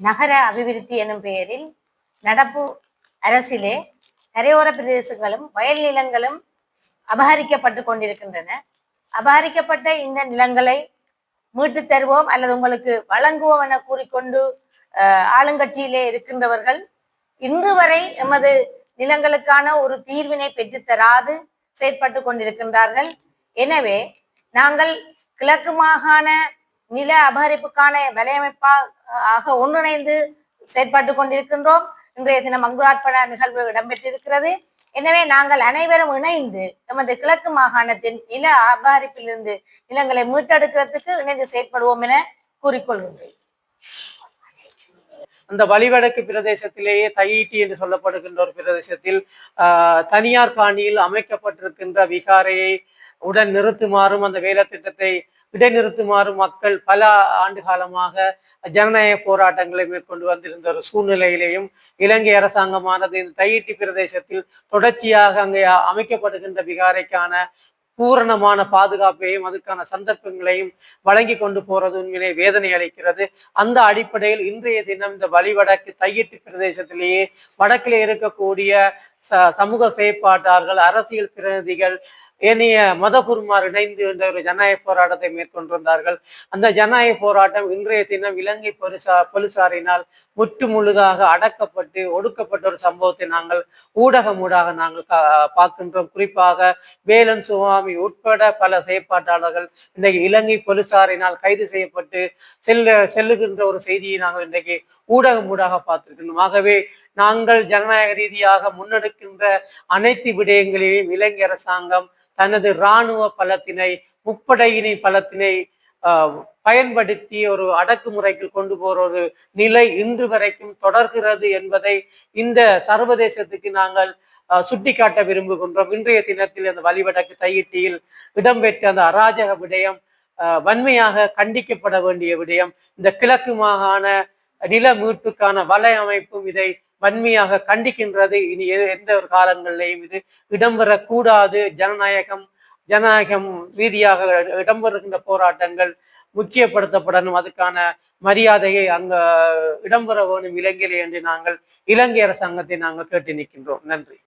நகர அபிவிருத்தி எனும் பெயரில் நடப்பு அரசிலே கரையோர பிரதேசங்களும் வயல் நிலங்களும் அபகரிக்கப்பட்டு கொண்டிருக்கின்றன. அபகரிக்கப்பட்ட இந்த நிலங்களை மீட்டு தருவோம் அல்லது உங்களுக்கு வழங்குவோம் என கூறிக்கொண்டு ஆளுங்கட்சியிலே இருக்கின்றவர்கள் இன்று வரை எமது நிலங்களுக்கான ஒரு தீர்வினை பெற்றுத்தராது செயற்பட்டு கொண்டிருக்கின்றார்கள். எனவே நாங்கள் கிழக்கு மாகாண நில அபகரிப்புக்கான வலையமைப்பாக ஒன்றிணைந்து செயற்பட்டு கொண்டிருக்கின்றோம். இன்றைய தினம் அங்குரார்ப்பண நிகழ்வு இடம்பெற்றிருக்கிறது. எனவே நாங்கள் அனைவரும் இணைந்து எமது கிழக்கு மாகாணத்தின் நில அபகரிப்பிலிருந்து நிலங்களை மீட்டெடுக்கிறதுக்கு இணைந்து செயற்படுவோம் என கூறிக்கொள்கின்றேன். அந்த வலிவடக்கு பிரதேசத்திலேயே தையிட்டி என்று சொல்லப்படுகின்ற ஒரு பிரதேசத்தில் ஆஹ், தனியார் காணியில் அமைக்கப்பட்டிருக்கின்ற விகாரையை உடன் நிறுத்துமாறும் அந்த வேலை திட்டத்தை இடைநிறுத்துமாறும் மக்கள் பல ஆண்டு காலமாக ஜனநாயக போராட்டங்களை மேற்கொண்டு வந்திருந்த ஒரு சூழ்நிலையிலேயும் இலங்கை அரசாங்கமானது இந்த தையிட்டி பிரதேசத்தில் தொடர்ச்சியாக அங்கே அமைக்கப்படுகின்ற விகாரைக்கான பூரணமான பாதுகாப்பையும் அதுக்கான சந்தர்ப்பங்களையும் வழங்கி கொண்டு போறது உண்மையிலே வேதனை அளிக்கிறது. அந்த அடிப்படையில் இன்றைய தினம் இந்த வழிவடக்கு தையிட்டு பிரதேசத்திலேயே வடக்கிலே இருக்கக்கூடிய ச சமூக செயற்பாட்டாளர்கள் அரசியல் பிரதிநிதிகள் ஏனைய மதகுருமார் இணைந்து இந்த ஒரு ஜனநாயக போராட்டத்தை மேற்கொண்டிருந்தார்கள். அந்த ஜனநாயக போராட்டம் இன்றைய தினம் இலங்கை பொலிசா போலீசாரினால் முற்று முழுதாக அடக்கப்பட்டு ஒடுக்கப்பட்ட ஒரு சம்பவத்தை நாங்கள் ஊடகம் ஊடாக நாங்கள் பார்க்கின்றோம். குறிப்பாக வேலன் சுவாமி உட்பட பல செயற்பாட்டாளர்கள் இன்றைக்கு இலங்கை போலீசாரினால் கைது செய்யப்பட்டு செல்ல செல்லுகின்ற ஒரு செய்தியை நாங்கள் இன்றைக்கு ஊடகம் ஊடாக பார்த்திருக்கின்றோம். ஆகவே நாங்கள் ஜனநாயக ரீதியாக முன்னெடுக்கின்ற அனைத்து விடயங்களிலும் இலங்கை அரசாங்கம் தனது இராணுவ பலத்தினை முப்படையினை பலத்தினை ஆஹ், பயன்படுத்தி ஒரு அடக்குமுறைக்கு கொண்டு போற ஒரு நிலை இன்று வரைக்கும் தொடர்கிறது என்பதை இந்த சர்வதேசத்துக்கு நாங்கள் சுட்டிக்காட்ட விரும்புகின்றோம். இன்றைய தினத்தில் அந்த வழிவடக்கு தையிட்டியில் இடம்பெற்ற அந்த அராஜக விடயம் ஆஹ், வன்மையாக கண்டிக்கப்பட வேண்டிய விடயம் இந்த கிழக்கு மாகாண நில மீட்புக்கான வலையமைப்பும் இதை வன்மையாக கண்டிக்கின்றது. இனி எந்த ஒரு காலங்களிலேயும் இது இடம்பெறக்கூடாது. ஜனநாயகம் ஜனநாயகம் ரீதியாக இடம்பெறுகின்ற போராட்டங்கள் முக்கியப்படுத்தப்படணும். அதுக்கான மரியாதையை அங்க இடம்பெற வேணும் இலங்கையிலே என்று நாங்கள் இலங்கை அரசாங்கத்தை நாங்கள் கேட்டு நிற்கின்றோம். நன்றி.